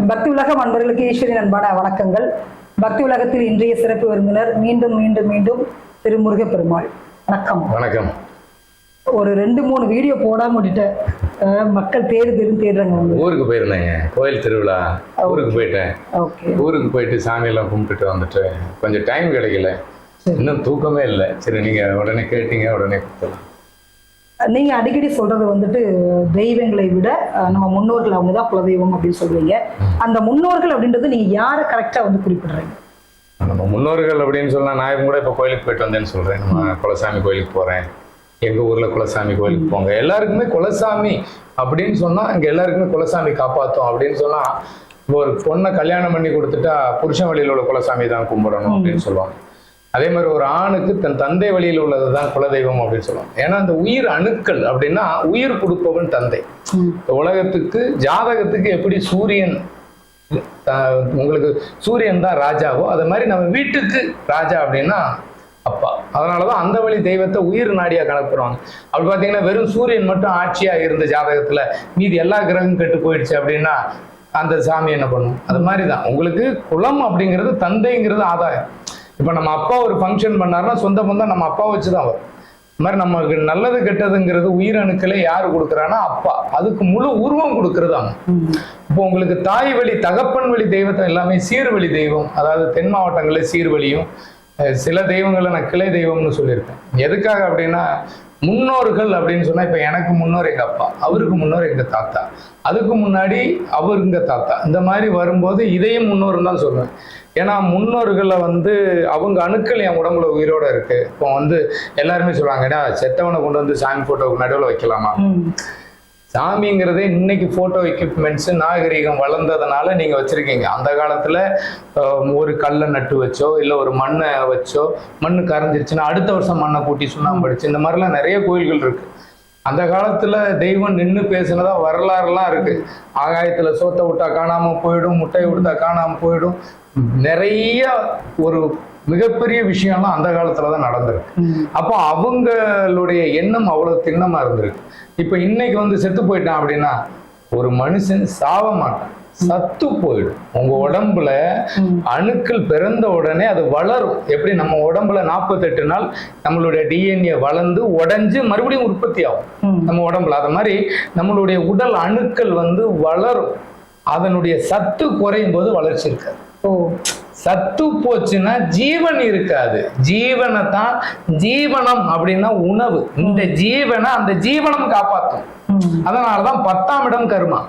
பக்தி உலக அன்பர்களுக்கு ஈஸ்வரின் அன்பான வணக்கங்கள். பக்தி உலகத்தில் இன்றைய சிறப்பு விருந்தினர் மீண்டும் மீண்டும் மீண்டும் திரு முருகப்பெருமாள் வணக்கம். வணக்கம். ஒரு ரெண்டு மூணு வீடியோ போடாம விட்டுட்டேன். மக்கள் தேடு தேடுன்னு தேடுறாங்க ஊருக்கு போயிருந்தேங்க. கோயில் திருவிழா. ஊருக்கு போயிட்டேன். ஓகே ஊருக்கு போயிட்டு சாமியெல்லாம் கும்பிட்டுட்டு வந்துட்டு கொஞ்சம் டைம் கிடைக்கல. இன்னும் தூக்கமே இல்லை. சரி நீங்க உடனே கேட்டீங்க உடனே கொடுத்துடலாம் நீங்க அடிக்கடி சொல்றது வந்துட்டு தெய்வங்களை விட நம்ம முன்னோர்கள் அவங்க தான் குலதெய்வம் அப்படின்னு சொல்றீங்க. அந்த முன்னோர்கள் அப்படின்றது நீங்க யாரை கரெக்டா வந்து குறிப்பிடுறீங்க? நம்ம முன்னோர்கள் அப்படின்னு சொன்னா நான் கூட இப்போ கோயிலுக்கு போயிட்டு வந்தேன்னு சொல்றேன். நம்ம குலசாமி கோயிலுக்கு போறேன். எங்க ஊர்ல குலசாமி கோயிலுக்கு போங்க. எல்லாருக்குமே குலசாமி அப்படின்னு சொன்னா இங்கே எல்லாருக்குமே குலசாமி காப்பாத்தும் அப்படின்னு சொன்னா ஒரு பொண்ணை கல்யாணம் பண்ணி கொடுத்துட்டா புருஷன் வழியில் உள்ள குலசாமி தான் கும்பிடணும் அப்படின்னு சொல்லுவாங்க. அதே மாதிரி ஒரு ஆணுக்கு தன் தந்தை வழியில் உள்ளது தான் குலதெய்வம் அப்படின்னு சொல்லுவாங்க. ஏன்னா அந்த உயிர் அணுக்கள் அப்படின்னா உயிர் கொடுப்பவன் தந்தை. உலகத்துக்கு ஜாதகத்துக்கு எப்படி சூரியன் உங்களுக்கு சூரியன் தான் ராஜாவோ அது மாதிரி நம்ம வீட்டுக்கு ராஜா அப்படின்னா அப்பா. அதனாலதான் அந்த வழி தெய்வத்தை உயிர் நாடியா கணக்குறாங்க அப்படி பார்த்தீங்கன்னா வெறும் சூரியன் மட்டும் ஆட்சியா இருந்த ஜாதகத்துல மீதி எல்லா கிரகம் கெட்டு போயிடுச்சு அப்படின்னா அந்த சாமி என்ன பண்ணும்? அது மாதிரி தான் உங்களுக்கு குலம் அப்படிங்கிறது தந்தைங்கிறது ஆதாயம். இப்போ நம்ம அப்பா ஒரு ஃபங்க்ஷன் பண்ணாருன்னா சொந்த பந்தம் நம்ம அப்பா வச்சு தான் வரும். இந்த மாதிரி நமக்கு நல்லது கெட்டதுங்கிறது உயிரணுக்களே யார் கொடுக்குறான்னா அப்பா. அதுக்கு முழு உருவம் கொடுக்கறது அவன் இப்போ உங்களுக்கு தாய் வழி தகப்பன் வழி தெய்வத்தை எல்லாமே சீர்வழி தெய்வம். அதாவது தென் மாவட்டங்களில் சீர்வழியும் சில தெய்வங்களை நான் கிளை தெய்வம்னு சொல்லியிருக்கேன். எதுக்காக அப்படின்னா முன்னோர்கள் அப்படின்னு சொன்னா இப்ப எனக்கு முன்னோர் எங்க அப்பா அவருக்கு முன்னோர் எங்க தாத்தா. அதுக்கு முன்னாடி அவருங்க தாத்தா. இந்த மாதிரி வரும்போது இதையும் முன்னோர் தான் சொல்லுவேன் ஏன்னா முன்னோர்களை வந்து அவங்க அணுக்கள் என் உடம்புல உயிரோட இருக்கு. இப்போ வந்து எல்லாருமே சொல்லுவாங்க ஏன்னா செத்தவனை கொண்டு வந்து சாமி போட்டோவுக்கு நடுவில் வைக்கலாமா. சாமிங்கிறதே இன்னைக்கு போட்டோ எக்யூப்மெண்ட்ஸ் நாகரீகம் வளர்ந்ததுனால நீங்க வச்சிருக்கீங்க. அந்த காலத்துல ஒரு கல்லை நட்டு வச்சோ இல்ல ஒரு மண்ணை வச்சோ மண்ணு கரைஞ்சிருச்சுன்னா அடுத்த வருஷம் மண்ணை கூட்டி சுண்ணாம்பு அடிச்சு இந்த மாதிரிலாம் நிறைய கோயில்கள் இருக்கு. அந்த காலத்துல தெய்வம் நின்று பேசினதா வரலாறுலாம் இருக்கு. ஆகாயத்துல சோத்தை விட்டா காணாம போயிடும் முட்டையை விட்டா காணாம போயிடும் நிறைய ஒரு மிகப்பெரிய விஷயம்லாம் அந்த காலத்துல தான் நடந்திருக்கு. அப்போ அவங்களுடைய எண்ணம் அவ்வளவு திண்ணமா இருந்திருக்கு. இப்ப இன்னைக்கு வந்து செத்து போயிட்டான் அப்படின்னா ஒரு மனுஷன் சாவ மாட்டான். சத்து போயிடும். உங்க உடம்புல. அணுக்கள் பிறந்த உடனே அது வளரும். எப்படி? நம்ம உடம்புல நாற்பத்தெட்டு நாள் நம்மளுடைய டிஎன்ஏ வளர்ந்து உடைஞ்சு மறுபடியும் உற்பத்தி ஆகும். நம்ம உடம்புல. அது மாதிரி நம்மளுடைய உடல் அணுக்கள் வந்து வளரும். அதனுடைய சத்து குறையும் போது வளர்ச்சி இருக்காது. சத்து போச்சுன்னா ஜீவன் இருக்காது. ஜீவனை தான் ஜீவனம் அப்படின்னா உணவு. இந்த ஜீவனை அந்த ஜீவனம் காப்பாற்றும் ம். அதனாலதான் பத்தாம் இடம் கர்மா.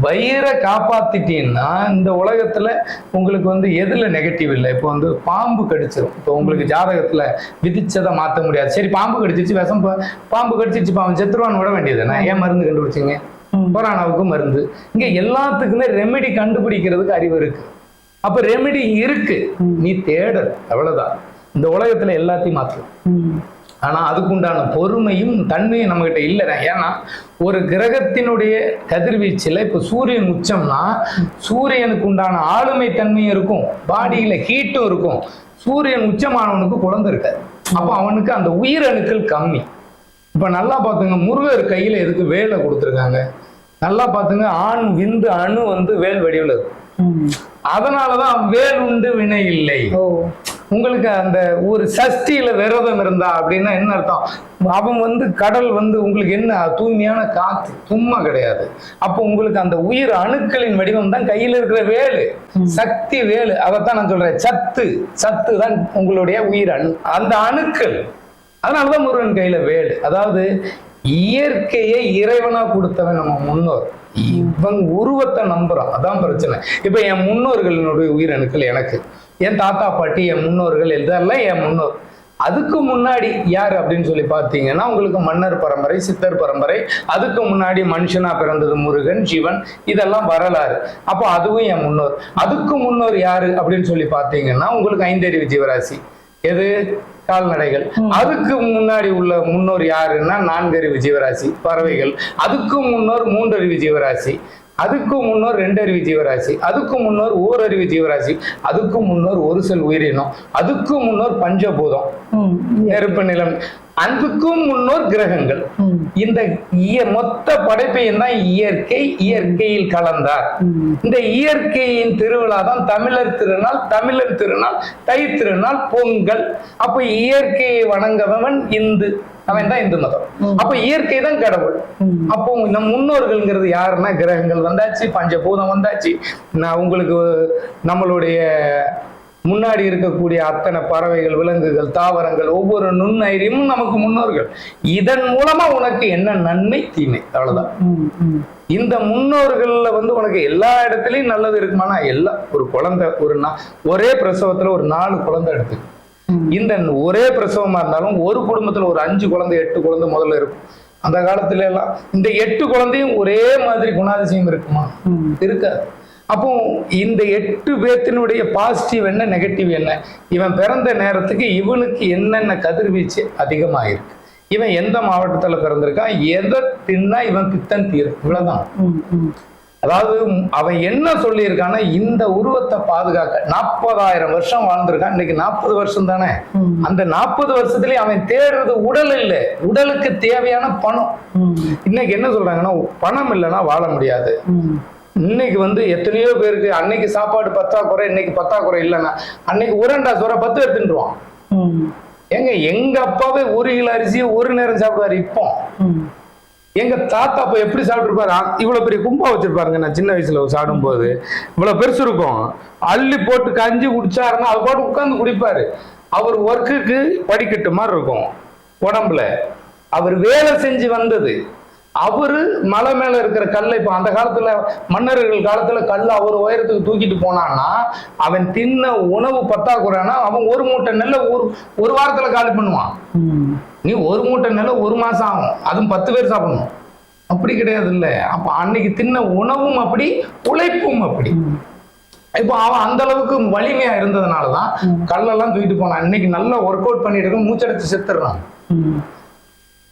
வயிறை காப்பாத்திட்டீங்கன்னா இந்த உலகத்துல உங்களுக்கு வந்து எதுல நெகட்டிவ் இல்லை? இப்போ வந்து பாம்பு கடிச்சிரும். இப்போ உங்களுக்கு ஜாதகத்துல விதிச்சதை மாத்த முடியாது. சரி பாம்பு கடிச்சிருச்சு விஷம் பாம்பு கடிச்சிருச்சு பாவம் செத்துருவான்னு விட வேண்டியதுதானே ஏன் மருந்து கண்டுபிடிச்சிங்க. கொரோனாவுக்கு மருந்து. இங்க எல்லாத்துக்குமே ரெமெடி கண்டுபிடிக்கிறதுக்கு அறிவு இருக்கு. அப்ப ரெமெடி இருக்கு. நீ தேடல். அவ்வளவுதான். இந்த உலகத்துல எல்லாத்தையும் மாத்தலாம் ம். ஆனா அதுக்குண்டான பொறுமையும் தன்மையும் நம்ம கிட்ட இல்லை ஏன்னா ஒரு கிரகத்தினுடைய கதிர்வீச்சுல இப்ப சூரியன் உச்சம்னா சூரியனுக்கு உண்டான ஆளுமை தன்மையும் இருக்கும். பாடியில ஹீட்டும் இருக்கும். சூரியன் உச்சமானவனுக்கு குழந்தை இருக்காது. அப்ப அவனுக்கு அந்த உயிரணுக்கள் கம்மி. இப்ப நல்லா பாத்துங்க முருகர் கையில எதுக்கு வேலை கொடுத்துருக்காங்க? நல்லா பாத்துங்க ஆண் விந்து அணு வந்து வேல் வடிவில் இருக்கும். அதனாலதான் வேல் உண்டு வினை இல்லை. உங்களுக்கு அந்த ஒரு சஷ்டியில விரதம் இருந்தா அப்படின்னா என்ன அர்த்தம்? அவன் வந்து கடல் வந்து உங்களுக்கு என்ன? தூய்மையான காத்து. சும்மா கிடையாது. அப்போ உங்களுக்கு அந்த உயிர் அணுக்களின் வடிவம் தான் கையில இருக்கிற வேலு. சக்தி வேலு. அதைத்தான் நான் சொல்றேன். சத்து. சத்து தான் உங்களுடைய உயிர் அணு. அந்த அணுக்கள். அதனாலதான் முருகன் கையில வேலு. அதாவது இயற்கையை இறைவனா கொடுத்தவன் நம்ம முன்னோர். இவன் உருவத்தை நம்புறான். அதான் பிரச்சனை. இப்போ என் முன்னோர்களினுடைய உயிரணுக்கள் எனக்கு. என் தாத்தா பாட்டி என் முன்னோர்கள் இதெல்லாம் என் முன்னோர். அதுக்கு முன்னாடி யார் அப்படின்னு சொல்லி பார்த்தீங்கன்னா உங்களுக்கு மன்னர் பரம்பரை சித்தர் பரம்பரை அதுக்கு முன்னாடி மனுஷனா பிறந்தது முருகன் சிவன் இதெல்லாம் வரலாறு. அப்போ அதுவும் என் முன்னோர். அதுக்கு முன்னோர் யாரு அப்படின்னு சொல்லி பார்த்தீங்கன்னா உங்களுக்கு ஐந்தறிவு ஜீவராசி. எது? கால்நடைகள். அதுக்கு முன்னாடி உள்ள முன்னோர் யாருன்னா நான்கறிவு ஜீவராசி பறவைகள். அதுக்கு முன்னோர் மூன்றறிவு ஜீவராசி. அதுக்கு முன்னோர் ரெண்டறிவு ஜீவராசி. அதுக்கு முன்னோர் ஓரறிவு ஜீவராசி. அதுக்கு முன்னோர் ஒரு செல் உயிரினம். அதுக்கு முன்னோர் பஞ்சபூதம். நெருப்பு நிலம். அதுக்கும் முன்னோர் கிரகங்கள். இந்த இய- மொத்த படைப்பையும் தான் இயற்கை இயற்கையில் கலந்தார். இந்த இயற்கையின் திருவிழா தான் தமிழர் திருநாள் தமிழர் திருநாள் தை திருநாள் பொங்கல். அப்ப இயற்கையை வணங்கவன் இந்து. அவன் தான் இந்து மதம். அப்ப இயற்கை தான் கடவுள். அப்போ நம் முன்னோர்கள்ங்கிறது யாருன்னா கிரகங்கள் வந்தாச்சு பஞ்சபூதம் வந்தாச்சு. நான் உங்களுக்கு நம்மளுடைய முன்னாடி இருக்கக்கூடிய அத்தனை பறவைகள் விலங்குகள் தாவரங்கள் ஒவ்வொரு நுண்ணறிவும் நமக்கு முன்னோர்கள். இதன் மூலமா உனக்கு என்ன நன்மை தீமை? அவ்வளவுதான். இந்த முன்னோர்கள்ல வந்து உனக்கு எல்லா இடத்துலயும் நல்லது இருக்குமானா? எல்லாம் ஒரு குழந்தை ஒரு நா- ஒரே பிரசவத்துல ஒரு நாலு குழந்தை எடுத்து. ம். இந்த ஒரே பிரசவமா இருந்தாலும் ஒரு குடும்பத்துல ஒரு அஞ்சு குழந்தை எட்டு குழந்தை முதல்ல இருக்கும். அந்த காலத்துல எல்லாம் இந்த எட்டு குழந்தையும் ஒரே மாதிரி குணாதிசயம் இருக்குமா. இருக்காது. அப்போ இந்த எட்டு பேத்தினுடைய பாசிட்டிவ் என்ன நெகட்டிவ் என்ன? இவன் பிறந்த நேரத்துக்கு இவனுக்கு என்னென்ன கதிர்வீச்சு அதிகமாயிருக்கு? இவன் எந்த மாவட்டத்துல பிறந்திருக்கான்? எதை தின்னா இவன் பித்தன் தீரும். ம். அதாவது அவன் என்ன சொல்லியிருக்கான்னா இந்த உருவத்தை பாதுகாக்க. நாற்பதாயிரம் வருஷம் வாழ்ந்திருக்கான். இன்னைக்கு நாற்பது வருஷம் தானே. அந்த நாற்பது வருஷத்துலயே அவன் தேடுறது உடல் இல்லை. உடலுக்கு தேவையான பணம். இன்னைக்கு என்ன சொல்றாங்கன்னா பணம் இல்லைன்னா வாழ முடியாது. இன்னைக்கு வந்து எத்தனையோ பேருக்கு அன்னைக்கு சாப்பாடு பத்தாக்குறை இன்னைக்கு பத்தாக்குறை இல்லைன்னா அன்னைக்கு உரண்டா சோற பத்து தின்றுவான். ம். எங்க எங்க அப்பாவே ஒரு கிலோ அரிசியை ஒரு நேரம் சாப்பிடுவாரு இப்போ. எங்க தாத்தா அப்ப எப்படி சாப்பிட்டுருப்பாரு? இவ்வளவு பெரிய கும்பா வச்சிருப்பாருங்க. நான் சின்ன வயசுல சாப்பிடும் போது இவ்வளவு பெருசு இருக்கும். அள்ளி போட்டு கஞ்சி குடிச்சாருன்னா அது பாட்டு உட்கார்ந்து குடிப்பாரு. அவர் ஒர்க்குக்கு படிக்கட்டு மாதிரி இருக்கும் உடம்புல. அவர் வேலை செஞ்சு வந்தது. அவரு மலை மேல இருக்கிற கல்லை இப்ப அந்த காலத்துல மன்னர்கள் காலத்துல கல் அவர் உயரத்துக்கு தூக்கிட்டு போனான்னா அவன் தின்ன உணவு பத்தாக்குறைனா அவன் ஒரு மூட்டை நெல்லை ஒரு ஒரு வாரத்துல காலி பண்ணுவான். நீ ஒரு மூட்டை நெல்லை ஒரு மாசம் ஆகும். அதுவும் பத்து பேர் சாப்பிடணும். அப்படி கிடையாது இல்ல அப்ப அன்னைக்கு தின்ன உணவும் அப்படி உழைப்பும் அப்படி. இப்போ அவன் அந்த அளவுக்கு வலிமையா இருந்ததுனாலதான் கல்லெல்லாம் தூக்கிட்டு போனான். இன்னைக்கு நல்லா ஒர்க் அவுட் பண்ணிட்டு இருக்க மூச்செடுத்து செத்துடுறான்.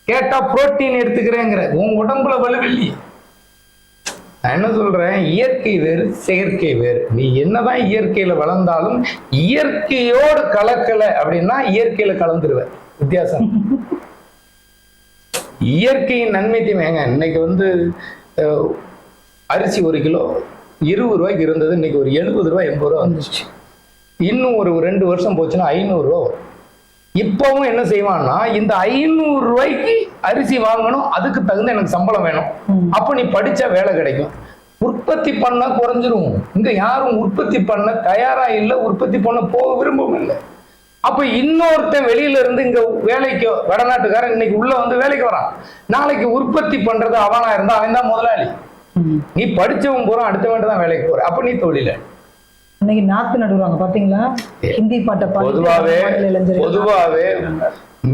கேட்டா புரோட்டீன் எடுத்துக்கிறேங்கிற உன் உடம்புல வலுவில்லை. நான் என்ன சொல்றேன்? இயற்கை வேறு செயற்கை வேறு. நீ என்னதான் இயற்கையில வளர்ந்தாலும் இயற்கையோடு கலக்கல அப்படின்னா இயற்கையில கலந்துருவ. வித்தியாசம். இயற்கையின் நன்மை தீமைங்க இன்னைக்கு வந்து அரிசி ஒரு கிலோ இருபது ரூபாய்க்கு இருந்தது. இன்னைக்கு ஒரு எழுபது ரூபாய் எண்பது ரூபா வந்துச்சு இன்னும் ஒரு ரெண்டு வருஷம் போச்சுன்னா ஐநூறு ரூபா வரும். இப்பவும் என்ன செய்வான்னா இந்த ஐநூறு ரூபாய்க்கு அரிசி வாங்கணும் அதுக்கு தகுந்த எனக்கு சம்பளம் வேணும். அப்ப நீ படிச்சா வேலை கிடைக்கும். உற்பத்தி பண்ண குறைஞ்சிரும். இங்க யாரும் உற்பத்தி பண்ண தயாரா இல்லை உற்பத்தி பண்ண போக விரும்பவும் இல்லை. அப்ப இன்னொருத்தன் வெளியில இருந்து இங்க வேலைக்கு வடநாட்டுக்காரன் இன்னைக்கு உள்ள வந்து வேலைக்கு வரான். நாளைக்கு உற்பத்தி பண்றது அவனா இருந்தா அவன் தான் முதலாளி. நீ படிச்சவன் போறான் அடுத்தவன் தான் வேலைக்கு போற. அப்ப நீ தொழில. இன்னைக்கு நாத்து நடுவாங்க பாத்தீங்களா? ஹிந்தி பாட்டை பொதுவாவே பொதுவாவே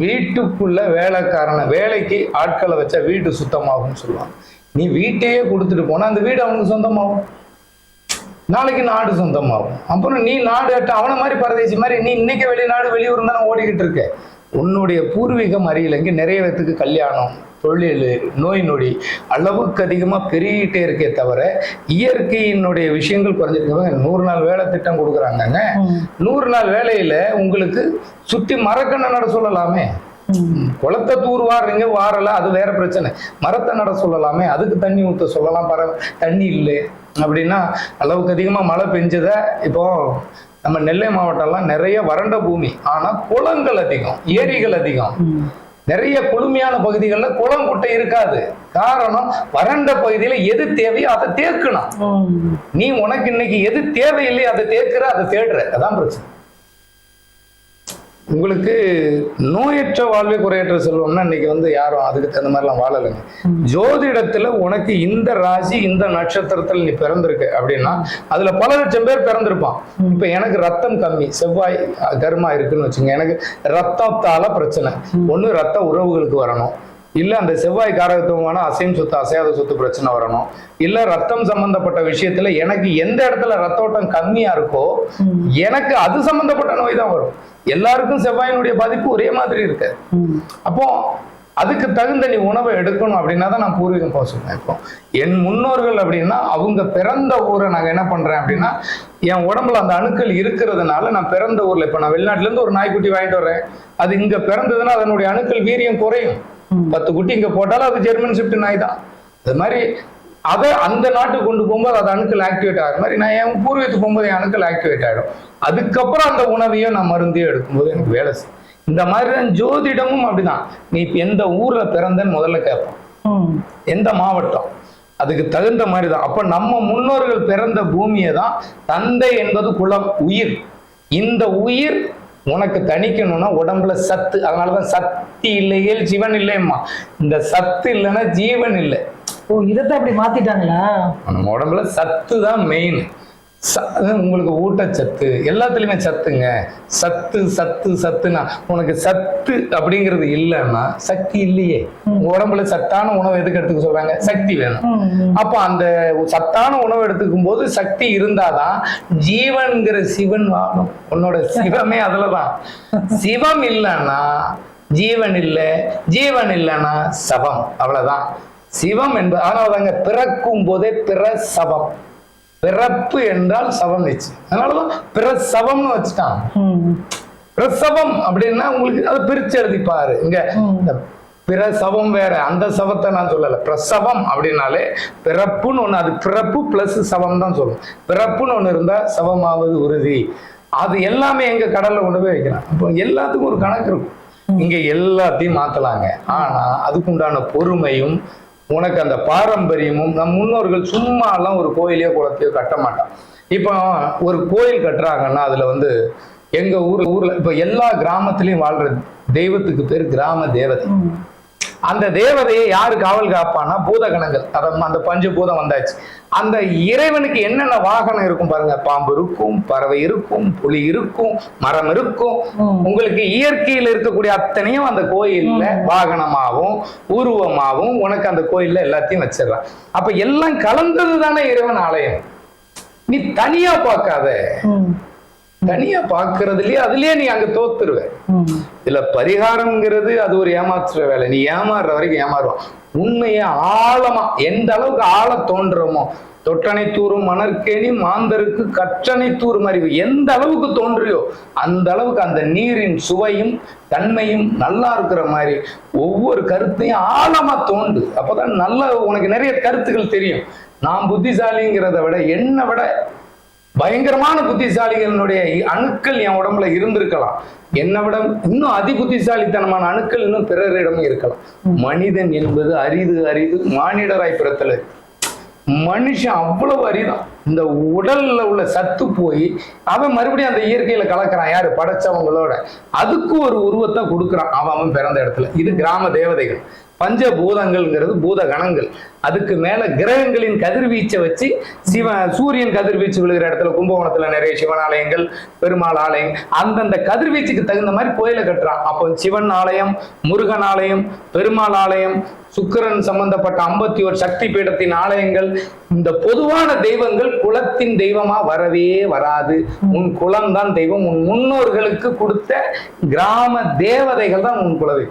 வீட்டுக்குள்ள வேலைக்காரனை வேலைக்கு ஆட்களை வச்சா வீடு சுத்தமாகும்னு சொல்லுவாங்க. நீ வீட்டையே கொடுத்துட்டு போனா அந்த வீடு அவனுக்கு சொந்தமாகும். நாளைக்கு நாடு சொந்தமாகும். அப்புறம் நீ நாடு அவனை மாதிரி பரதேசி மாதிரி நீ இன்னைக்கு வெளிநாடு வெளியூர் தானே ஓடிக்கிட்டு இருக்க? உன்னுடைய பூர்வீகம் அறியல இங்க நிறைய பேத்துக்கு கல்யாணம். தொழில் நோய் நொடி அளவுக்கு அதிகமா பெருகிட்டே இருக்கே தவிர இயற்கையினுடைய விஷயங்கள் குறைஞ்சிருக்காங்க நூறு நாள் வேலை திட்டம் கொடுக்குறாங்கங்க. நூறு நாள் வேலையில உங்களுக்கு சுத்தி மரக்கண்ணை நட சொல்லலாமே. குளத்தை தூர் வாடுறீங்க வாரல அது வேற பிரச்சனை. மரத்தை நட சொல்லலாமே அதுக்கு தண்ணி ஊத்த சொல்லலாம் பர தண்ணி இல்லை. அப்படின்னா அளவுக்கு அதிகமா மழை பெஞ்சத இப்போ நம்ம நெல்லை மாவட்டம்லாம் நிறைய வறண்ட பூமி. ஆனா குளங்கள் அதிகம் ஏரிகள் அதிகம். நிறைய குளுமையான பகுதிகளில் குளம் குட்டை இருக்காது. காரணம் வறண்ட பகுதியில எது தேவையோ அதை தேக்கணும் ம். நீ உனக்கு இன்னைக்கு எது தேவையில்லையோ அதை தேக்குற அதை தேடுற. அதான் பிரச்சனை. உங்களுக்கு நோயற்ற வாழ்வை குறையற்ற செல்வம்னா இன்னைக்கு வந்து யாரும் அதுக்கு தகுந்த மாதிரிலாம் வாழலைங்க. ஜோதிடத்துல உனக்கு இந்த ராசி இந்த நட்சத்திரத்துல நீ பிறந்திருக்க அப்படின்னா அதுல பல லட்சம் பேர் பிறந்திருப்பான். இப்ப எனக்கு ரத்தம் கம்மி செவ்வாய் கர்மா இருக்குன்னு வச்சுங்க எனக்கு ரத்தத்தால பிரச்சனை. ஒண்ணு ரத்த உறவுகளுக்கு வரணும். இல்ல அந்த செவ்வாய் காரகத்துவமான அசையும் சொத்து அசையாத சொத்து பிரச்சனை வரணும். இல்ல ரத்தம் சம்பந்தப்பட்ட விஷயத்துல எனக்கு எந்த இடத்துல ரத்தோட்டம் கம்மியா இருக்கோ. எனக்கு அது சம்பந்தப்பட்ட நோய் தான் வரும். எல்லாருக்கும் செவ்வாயினுடைய பாதிப்பு ஒரே மாதிரி இருக்கு. அப்போ அதுக்கு தகுந்த நீ உணவை எடுக்கணும் அப்படின்னா தான் நான் பூர்வீகம் போக சொல்றேன் இப்போ. என் முன்னோர்கள் அப்படின்னா அவங்க பிறந்த ஊரை நாங்க என்ன பண்றேன் அப்படின்னா என் உடம்புல அந்த அணுக்கள் இருக்கிறதுனால நான் பிறந்த ஊர்ல இப்ப நான் வெளிநாட்டுல இருந்து ஒரு நாய்க்குட்டி வாங்கிட்டு வர்றேன். அது இங்க பிறந்ததுன்னா அதனுடைய அணுக்கள் வீரியம் குறையும். பத்து குட்டி இங்க போட்டாலும் அது ஜெர்மன் ஷிஃப்ட் நாய் தான் அது மாதிரி அதை அந்த நாட்டுக்கு கொண்டு போகும்போது அது அணுக்கள் ஆக்டிவேட் ஆகிற மாதிரி நான் என் பூர்வீகத்துக்கு போகும்போது என் அணுக்கள் ஆக்டிவேட் ஆகிடும் அதுக்கப்புறம் அந்த உணவையும் நான் மருந்தையும் எடுக்கும்போது எனக்கு வேலை செய்யும். இந்த மாதிரி தான் ஜோதிடமும் அப்படிதான். நீ இப்ப எந்த ஊர்ல பிறந்தன்னு முதல்ல கேட்போம். எந்த மாவட்டம்? அதுக்கு தகுந்த மாதிரி தான் அப்ப நம்ம முன்னோர்கள் பிறந்த பூமியை தான் தந்தை என்பது குலம் உயிர். இந்த உயிர் உனக்கு தணிக்கணும்னா உடம்புல சத்து அதனாலதான் சக்தி இல்லையேல் ஜீவன் இல்லையம்மா. இந்த சத்து இல்லைன்னா ஜீவன் இல்லை. ஓ இதைத்தான் அப்படி மாத்திட்டாங்களா? நம்ம உடம்புல சத்து தான் மெயின் உங்களுக்கு ஊட்டச்சத்து எல்லாத்துலயுமே சத்துங்க. சத்து சத்து சத்துனா உனக்கு சத்து அப்படிங்கிறது இல்லைன்னா சக்தி இல்லையே. உங்க உடம்புல சத்தான உணவு எதுக்கு எடுத்துக்க சொல்றாங்க? சக்தி வேணும். அப்போ அந்த சத்தான உணவு எடுத்துக்கும் போது சக்தி இருந்தாதான் ஜீவன்கிற சிவன் வாழும். உன்னோட சிவமே அதுலதான். சிவம் இல்லைன்னா ஜீவன் இல்லை ஜீவன் இல்லைன்னா சவம். அவ்வளவுதான். சிவம் என்பது அதனாலதாங்க பிறக்கும் போதே பிரசவம் பிறப்பு என்றால் சவம் வச்சு. அதனாலதான் பிரசவம்னு வச்சுட்டான் பிரசவம் அப்படின்னா உங்களுக்கு அதை பிரிச்சு எழுதி பாரு இங்க இந்த பிரசவம் வேற அந்த சவத்தை நான் சொல்லல. பிரசவம் அப்படின்னாலே பிறப்புன்னு ஒண்ணு அது பிறப்பு பிளஸ் சவம் தான் சொல்லும். பிறப்புன்னு ஒண்ணு இருந்தா சவமாவது உறுதி. அது எல்லாமே எங்க கடல்ல கொண்டு போய் வைக்கிறான் அப்போ எல்லாத்துக்கும் ஒரு கணக்கு இருக்கும். இங்க எல்லாத்தையும் மாத்தலாங்க. ஆனா அதுக்குண்டான பொறுமையும் உனக்கு அந்த பாரம்பரியமும் நம் முன்னோர்கள் சும்மா எல்லாம் ஒரு கோயிலையோ குளத்தையோ கட்ட மாட்டான். இப்போ ஒரு கோயில் கட்டுறாங்கன்னா அதுல வந்து எங்க ஊர்ல ஊர்ல இப்ப எல்லா கிராமத்திலயும் வாழ்ற தெய்வத்துக்கு பேர் கிராம தேவதை. அந்த தேவதையை யாரு காவல் காப்பான்னா பூதகணங்கள். அத அந்த பஞ்ச பூதம் வந்தாச்சு. அந்த இறைவனுக்கு என்னென்ன வாகனம் இருக்கும் பாருங்க. பாம்பு இருக்கும் பறவை இருக்கும் புலி இருக்கும் மரம் இருக்கும். உங்களுக்கு இயற்கையில் இருக்கக்கூடிய அத்தனையும் அந்த கோயில்ல வாகனமாகவும் உருவமாகவும் உனக்கு அந்த கோயில்ல எல்லாத்தையும் வச்சிடறான். அப்ப எல்லாம் கலந்தது தானே இறைவன் ஆலயம். நீ தனியா பார்க்காத. தனியா பார்க்கறதுலயே அதுலயே நீ அங்க தோத்துருவ. இதுல பரிகாரம்ங்கிறது அது ஒரு ஏமாற்றுற வேலை. நீ ஏமாறுற வரைக்கும் ஏமாறுவோம். உண்மையை ஆழமா எந்த அளவுக்கு ஆழ தோன்றமோ தொட்டனை தூரும் மணற்கேணி மாந்தருக்கு கற்றனை தூரும் அறிவு எந்த அளவுக்கு தோன்றியோ அந்த அளவுக்கு அந்த நீரின் சுவையும் தன்மையும் நல்லா இருக்கிற மாதிரி ஒவ்வொரு கருத்தையும் ஆழமா தோண்டு. அப்பதான் நல்ல உனக்கு நிறைய கருத்துக்கள் தெரியும். நான் புத்திசாலிங்கிறத விட என்னை விட பயங்கரமான புத்திசாலிகளினுடைய அணுக்கள் என் உடம்புல இருந்திருக்கலாம். என்னை விட இன்னும் அதி புத்திசாலித்தனமான அணுக்கள் இன்னும் பிறரிடமும் இருக்கலாம். மனிதன் என்பது அரிது அரிது மானிடராய் பிறத்தல் மனுஷன் அவ்வளவு அரிதான். இந்த உடல்ல உள்ள சத்து போய் அவன் மறுபடியும் அந்த இயற்கையில கலக்கிறான். யாரு? படைச்சவங்களோட. அதுக்கு ஒரு உருவத்தை கொடுக்குறான். அவன் அவன் பிறந்த இடத்துல. இது கிராம தேவதைகள். பஞ்ச பூதங்கள்ங்கிறது பூத கணங்கள் அதுக்கு மேல கிரகங்களின் கதிர்வீச்சை வச்சு சிவ சூரியன் கதிர்வீச்சு விழுகிற இடத்துல கும்பகோணத்துல நிறைய சிவன் ஆலயங்கள் பெருமாள் ஆலயம் அந்தந்த கதிர்வீச்சுக்கு தகுந்த மாதிரி கோயிலை கட்டுறான். அப்போ சிவன் ஆலயம் முருகன் ஆலயம் பெருமாள் ஆலயம் சுக்கிரன் சம்பந்தப்பட்ட ஐம்பத்தி ஒரு சக்தி பீடத்தின் ஆலயங்கள் இந்த பொதுவான தெய்வங்கள் குலத்தின் தெய்வமா வரவே வராது. உன் குலம் தான் தெய்வம். உன் முன்னோர்களுக்கு கொடுத்த கிராம தேவதைகள் தான் உன் குலவை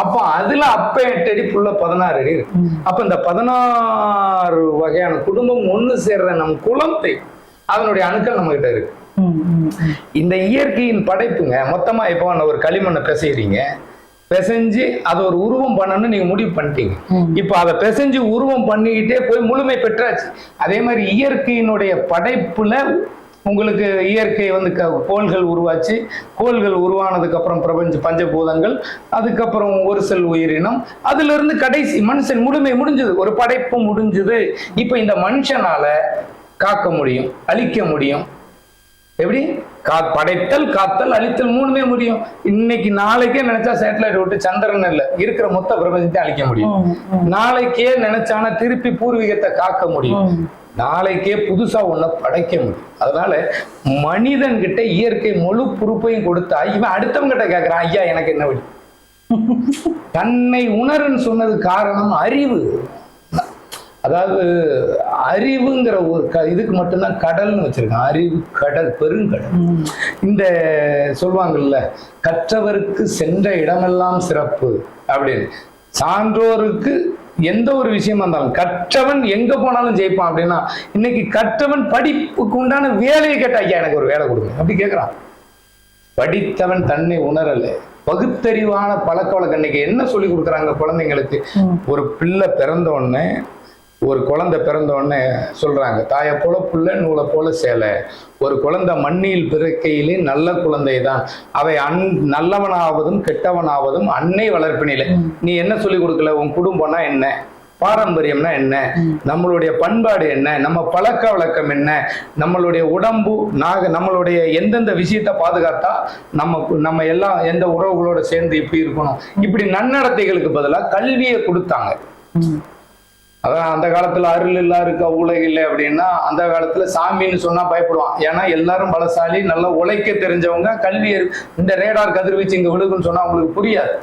அப்போ அதுல அப்ப எட்டு அடி புள்ள பதினாறு அடி இருக்கு. அப்ப இந்த பதினாறு வகையான குடும்பம் ஒண்ணு சேர்ற நம் தெய்வம் அதனுடைய அணுக்கள் நம்ம கிட்ட இருக்கு. இந்த இயற்கையின் படைப்புங்க மொத்தமா இப்போ நான் ஒரு களிமண்ணை பிசைறீங்க பிசைஞ்சு அதை ஒரு உருவம் பண்ணணும்னு நீங்க முடிவு பண்ணிட்டீங்க. இப்போ அதை பிசைஞ்சு உருவம் பண்ணிக்கிட்டே போய் முழுமை பெற்றாச்சு. அதே மாதிரி இயற்கையினுடைய படைப்புல உங்களுக்கு இயற்கை வந்து க கோள்கள் உருவாச்சு. கோள்கள் உருவானதுக்கு அப்புறம் பிரபஞ்ச பஞ்சபூதங்கள் அதுக்கப்புறம் ஒரு செல் உயிரினம் அதுல இருந்து கடைசி மனுஷன் முழுமை முடிஞ்சது ஒரு படைப்பு முடிஞ்சது. இப்போ இந்த மனுஷனால காக்க முடியும் அழிக்க முடியும். எப்படி? கா படைத்தல் காத்தல் அழித்தல் மூணுமே முடியும். இன்னைக்கு நாளைக்கே நினைச்சா சேட்டலைட் விட்டு சந்திரன் இல்ல. இருக்கிற மொத்த பிரபஞ்சத்தை அழிக்க முடியும். நாளைக்கே நினைச்சானா திருப்பி பூர்வீகத்தை காக்க முடியும். நாளைக்கே புதுசா ஒண்ண படைக்க முடியும். அதனால மனிதன் கிட்ட இயற்கை முழு பொறுப்பையும் கொடுத்தா இவன் அடுத்தவங்க கிட்ட கேக்குறான் ஐயா எனக்கு என்ன வழி? தன்னை உணருன்னு சொன்னது காரணம் அறிவு. அதாவது அறிவுங்கிற ஒரு க இதுக்கு மட்டும்தான் கடல்னு வச்சிருக்கான். அறிவு கடல் பெருங்கடல். இந்த சொல்லுவாங்கல்ல கற்றவருக்கு சென்ற இடமெல்லாம் சிறப்பு அப்படின்னு. சான்றோருக்கு எந்த ஒரு விஷயமா இருந்தாலும் கற்றவன் எங்க போனாலும் ஜெயிப்பான் அப்படின்னா இன்னைக்கு கற்றவன் படிப்புக்கு உண்டான வேலையை கேட்ட ஐயா எனக்கு ஒரு வேலை கொடுங்க. அப்படி கேட்கிறான் படித்தவன் தன்னை உணரல. பகுத்தறிவான பழக்க வழக்கம் இன்னைக்கு என்ன சொல்லி கொடுக்குறாங்க குழந்தைங்களுக்கு. ஒரு பிள்ளை பிறந்த உடனே ஒரு குழந்தை பிறந்த உடனே சொல்றாங்க தாயை போல புள்ள நூலை போல சேலை. ஒரு குழந்தை மண்ணில் பிறக்கையிலே நல்ல குழந்தை தான் அவை அன் நல்லவனாவதும் கெட்டவனாவதும் அன்னை வளர்ப்பினிலே நீ என்ன சொல்லி கொடுக்கல? உன் குடும்பம்னா என்ன? பாரம்பரியம்னா என்ன? நம்மளுடைய பண்பாடு என்ன? நம்ம பழக்க வழக்கம் என்ன? நம்மளுடைய உடம்பு நாக நம்மளுடைய எந்தெந்த விஷயத்தை பாதுகாத்தா நம்ம நம்ம எல்லாம் எந்த உறவுகளோட சேர்ந்து இப்படி இருக்கணும்? இப்படி நன்னடத்தைகளுக்கு பதிலாக கல்வியை கொடுத்தாங்க. அதான் அந்த காலத்துல அருள் இல்லா இருக்க உலக இல்லை அப்படின்னா அந்த காலத்துல சாமின்னு சொன்னா பயப்படுவான். ஏன்னா எல்லாரும் பலசாலி நல்லா உழைக்க தெரிஞ்சவங்க கல்வி இந்த ரேடார் கதிர்வீச்சு இங்க விழுகுன்னு சொன்னா அவங்களுக்கு புரியாது.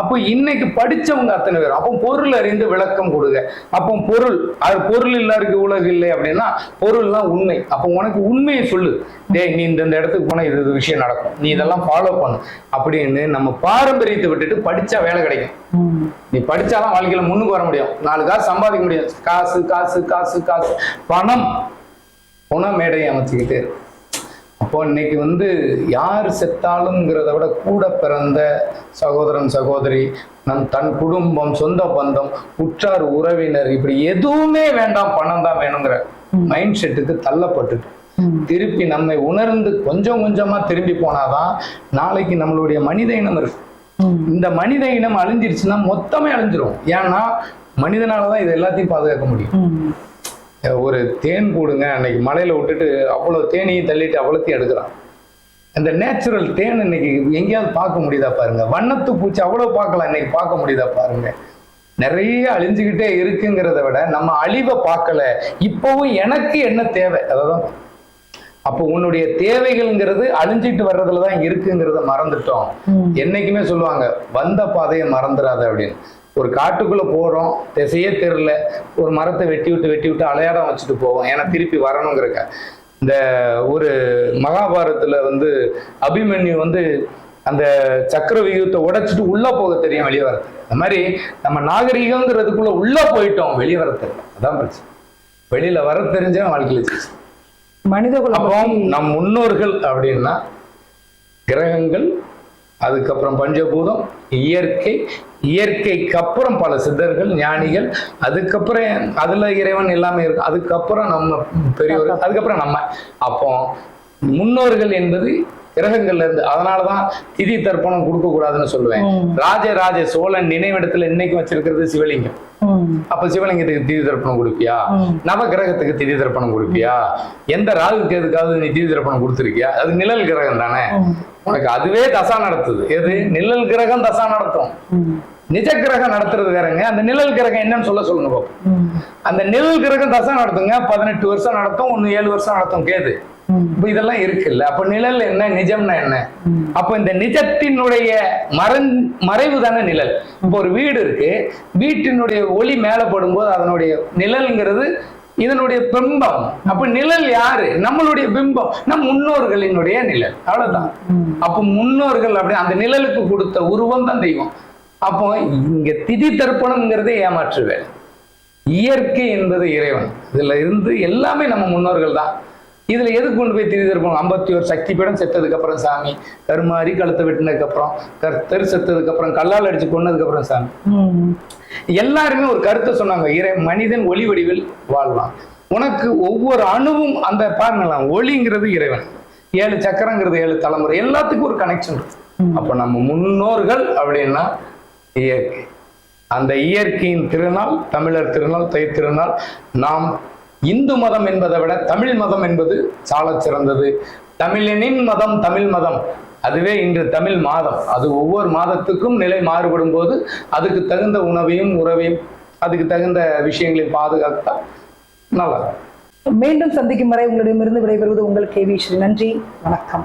அப்போ இன்னைக்கு படிச்சவங்க அத்தனை பேர் அப்போ பொருள் அறிந்து விளக்கம் கொடுங்க. அப்போ பொருள் அது பொருள் இல்லா இருக்கு உலகு இல்லை அப்படின்னா பொருள்லாம் உண்மை. அப்போ உனக்கு உண்மையை சொல்லு. டேய் நீ இந்த இடத்துக்கு போனா இது விஷயம் நடக்கும். நீ இதெல்லாம் ஃபாலோ பண்ணு. அப்படின்னு நம்ம பாரம்பரியத்தை விட்டுட்டு படிச்சா வேலை கிடைக்கும். நீ படிச்சாதான் வாழ்க்கையில முன்னுக்கு வர முடியும். நாலு காசு சம்பாதிக்க முடியும். காசு காசு காசு காசு. பணம் உண மேடையை அமைச்சுக்கிட்டே. இருக்கு அப்போ இன்னைக்கு வந்து யார் செத்தாலும்ங்கிறத விட கூட பிறந்த சகோதரன் சகோதரி நம் தன் குடும்பம் சொந்த பந்தம் உற்றார் உறவினர் இப்படி எதுவுமே வேண்டாம் பணம் தான் வேணுங்கிற மைண்ட் செட்டுக்கு தள்ளப்பட்டுட்டு. திருப்பி நம்மை உணர்ந்து கொஞ்சம் கொஞ்சமா திரும்பி போனாதான் நாளைக்கு நம்மளுடைய மனித இனம் இருக்கு. இந்த மனித இனம் அழிஞ்சிருச்சுன்னா மொத்தமே அழிஞ்சிரும். ஏன்னா மனிதனால தான் இது எல்லாத்தையும் பாதுகாக்க முடியும். ஒரு தேன் கூடுங்க அன்னைக்கு மலையில விட்டுட்டு அவ்வளவு தேனையும் தள்ளிட்டு அவ்வளோத்தையும் எடுக்கிறான் இந்த நேச்சுரல் தேன் இன்னைக்கு எங்கேயாவது பார்க்க முடியுதா பாருங்க. வண்ணத்து பூச்சி அவ்வளவு பார்க்கலாம் இன்னைக்கு பார்க்க முடியுதா பாருங்க. நிறைய அழிஞ்சுக்கிட்டே இருக்குங்கிறத விட நம்ம அழிவை பார்க்கல. இப்பவும் எனக்கு என்ன தேவை? அததான் அப்போ உன்னுடைய தேவைகள்ங்கிறது அழிஞ்சிட்டு வர்றதுல தான் இருக்குங்கிறத மறந்துட்டோம். என்னைக்குமே சொல்லுவாங்க வந்த பாதையை மறந்துடாத அப்படின்னு. ஒரு காட்டுக்குள்ள போறோம் திசையே தெரியல. ஒரு மரத்தை வெட்டி விட்டு வெட்டி விட்டு அலையாடம் வச்சுட்டு போவோம். ஏன்னா திருப்பி வரணுங்கிறக்க. இந்த ஒரு மகாபாரதத்துல வந்து அபிமன்யு வந்து அந்த சக்கர வியூகத்தை உடைச்சிட்டு உள்ள போக தெரியும் வெளியே வரது அந்த மாதிரி நம்ம நாகரிகங்கிறதுக்குள்ள உள்ள போயிட்டோம் வெளியே வர தெரியல அதான் பிரச்சனை. வெளியில வர தெரிஞ்சா வாழ்க்கையில மனித குலம் நம் முன்னோர்கள் அப்படின்னா கிரகங்கள் அதுக்கப்புறம் பஞ்சபூதம் இயற்கை இயற்கைக்கு அப்புறம் பல சித்தர்கள் ஞானிகள் அதுக்கப்புறம் அதுல இறைவன் எல்லாமே இருக்கு. அதுக்கப்புறம் நம்ம பெரியவர்கள் அதுக்கப்புறம் நம்ம. அப்போ முன்னோர்கள் என்பது கிரகங்கள்ல இருந்து அதனாலதான் திதி தர்ப்பணம் கொடுக்க கூடாதுன்னு சொல்லுவேன். ராஜராஜ சோழன் நினைவிடத்துல இன்னைக்கு வச்சிருக்கிறது சிவலிங்கம். அப்ப சிவலிங்கத்துக்கு திதி தர்ப்பணம் கொடுப்பியா. நவ கிரகத்துக்கு திதி தர்ப்பணம் கொடுப்பியா எந்த ராகுக்கு எதுக்காவது நீ திதி தர்ப்பணம் கொடுத்துருக்கியா அது நிழல் கிரகம் தானே. உனக்கு அதுவே தசா நடத்துது எது நிழல் கிரகம் தசா நடத்தும். நிஜ கிரகம் நடத்துறது வேறங்க அந்த நிழல் கிரகம் என்னன்னு சொல்ல சொல்லுங்க பாப்போம். அந்த நிழல் கிரகம் தசா நடத்துங்க பதினெட்டு வருஷம் நடத்தும் ஒன்னு ஏழு வருஷம் நடத்தும் கேது. இப்ப இதெல்லாம் இருக்குல்ல. அப்ப நிழல் என்ன? நிஜம்னா என்ன? அப்ப இந்த நிஜத்தினுடைய மறந் மறைவு தானே நிழல். இப்போ ஒரு வீடு இருக்கு. வீட்டினுடைய ஒளி மேல படும்போது அதனுடைய நிழல்ங்கிறது இதனுடைய பிம்பம். அப்ப நிழல் யாரு? நம்மளுடைய பிம்பம். நம் முன்னோர்களினுடைய நிழல். அவ்வளவுதான். அப்ப அப்போ முன்னோர்கள் அப்படி அந்த நிழலுக்கு கொடுத்த உருவம் தான் தெய்வம். அப்போ இங்க திதி தர்ப்பணம்ங்கிறதே ஏமாற்று வேலை. இயற்கை என்பது இறைவன். இதுல இருந்து எல்லாமே நம்ம முன்னோர்கள் தான். இதுல எது கொண்டு போய் திதி தர்ப்பணம் ஐம்பத்தி ஒரு சக்தி பீடம் செத்ததுக்கு அப்புறம் சாமி. கருமாறி கழுத்தை வெட்டினதுக்கு அப்புறம் கர்த்தர் செத்ததுக்கு அப்புறம் கல்லால் அடிச்சு கொன்னதுக்கு அப்புறம் சாமி. எல்லாருமே ஒரு கருத்தை சொன்னாங்க. இறை மனிதன் ஒளி வடிவில் வாழ்வான். உனக்கு ஒவ்வொரு அணுவும் அந்த பாருங்களாம் ஒளிங்கிறது இறைவன். ஏழு சக்கரங்கிறது ஏழு தலைமுறை. எல்லாத்துக்கும் ஒரு கனெக்ஷன் இருக்கு. அப்ப நம்ம முன்னோர்கள் அப்படின்னா இயற்கை. அந்த இயற்கையின் திருநாள் தமிழர் திருநாள் தை திருநாள் நாம் இந்து மதம் என்பதை விட தமிழ் மதம் என்பது சாலச் சிறந்தது. தமிழனின் மதம் தமிழ் மதம். அதுவே இன்று தமிழ் மாதம். அது ஒவ்வொரு மாதத்துக்கும் நிலை மாறுபடும் போது அதுக்கு தகுந்த உணவையும் உறவையும் அதுக்கு தகுந்த விஷயங்களையும் பாதுகாத்தா நல்லா மீண்டும் சந்திக்கும் வரை உங்களிடமிருந்து விடைபெறுவது உங்கள் கேவி ஸ்ரீ. நன்றி. வணக்கம்.